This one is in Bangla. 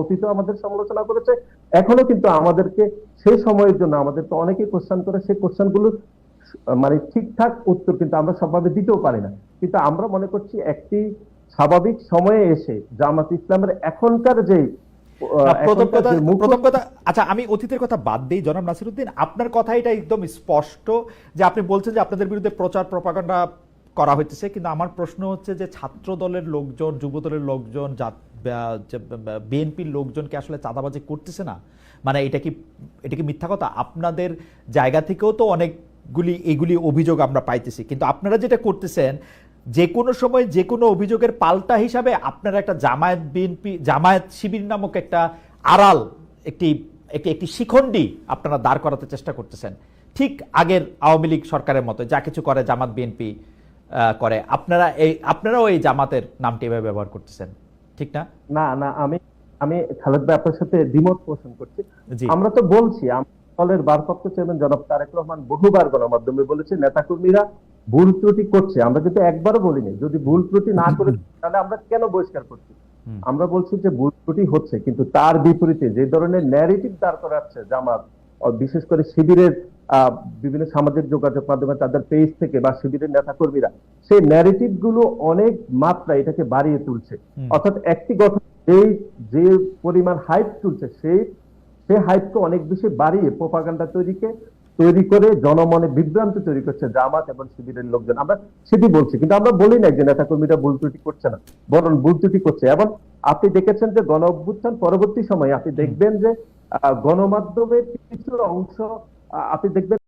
অতীত আমাদের সমালোচনা করেছে এখনও কিন্তু আমাদেরকে সেই সময়ের জন্য আমাদেরকে অনেকেই কোশ্চেন করে সেই কোশ্চেনগুলো মানে ঠিকঠাক উত্তর কিন্তু আমরা সবভাবে দিতেও পারি না। কিন্তু আমরা মনে করছি একটি স্বাভাবিক সময়ে এসে জামাত ইসলামের এখনকার যে প্রথম কথা আচ্ছা আমি অতীতের কথা বাদ দিই জনাব নাসিরুদ্দিন। আপনার কথা এটা একদম স্পষ্ট যে আপনি বলছেন যে আপনাদের বিরুদ্ধে প্রচার প্রপাগান্ডা করা হইতেছে কিন্তু আমার প্রশ্ন হচ্ছে যে ছাত্র দলের লোকজন যুব দলের লোকজন বিএনপির লোকজনকে আসলে চাঁদাবাজি করতেছে না মানে এটা কি এটা কি মিথ্যা কথা? আপনাদের জায়গা থেকেও তো অনেকগুলি, এগুলি অভিযোগ আমরা পাইতেছি। কিন্তু আপনারা যেটা করতেছেন, যে কোনো সময় যে কোনো অভিযোগের পাল্টা হিসাবে আপনারা একটা জামায়াত বিএনপি, জামায়াত শিবির নামক একটা আড়াল, একটি একটি একটি শিখণ্ডি আপনারা দাঁড় করাতে চেষ্টা করতেছেন। ঠিক আগের আওয়ামী লীগ সরকারের মতো, যা কিছু করে জামাত বিএনপি করে, আপনারা এই, আপনারাও এই জামাতের নামটি এভাবে ব্যবহার করতেছেন। ঠিক না? না না আমি আমি খালেদ ভাই আপনার সাথে দ্বিমত পোষণ করছি। আমরা তো বলছি দলের ভারপ্রাপ্ত চেয়ারম্যান জনাব তারেক রহমান বহুবার গণমাধ্যমে বলেছে নেতাকর্মীরা ভুল ত্রুটি করছে। আমরা কিন্তু একবারও বলিনি যদি ভুল ত্রুটি না করে তাহলে আমরা কেন বহিষ্কার করছি? আমরা বলছি যে ভুল ত্রুটি হচ্ছে কিন্তু তার বিপরীতে যে ধরনের ন্যারেটিভ দাঁড় করাচ্ছে জামাত বিশেষ করে শিবিরের বিভিন্ন সামাজিক যোগাযোগ মাধ্যমে তাদের পেজ থেকে বা শিবিরের নেতাকর্মীরা সেই ন্যারেটিভগুলো অনেক মাত্রা এটাকে বাড়িয়ে তুলছে। অর্থাৎ একটি কথা যেই যে পরিমাণ হাইপ তুলছে সেই সেই হাইপকে অনেক বেশি বাড়িয়ে প্রোপাগান্ডা তৈরিকে তৈরি করে জনমনে বিভ্রান্তি তৈরি করছে জামাত এবং শিবিরের লোকজন। আমরা সেটি বলছি কিন্তু আমরা বলি না যে নেতাকর্মীরা ভুল ত্রুটি করছে না বরং ভুল ত্রুটি করছে। এবং আপনি দেখেছেন যে গণ অভ্যুত্থান পরবর্তী সময়ে আপনি দেখবেন যে আহ, গণমাধ্যমের কিছু অংশ আপনি দেখবেন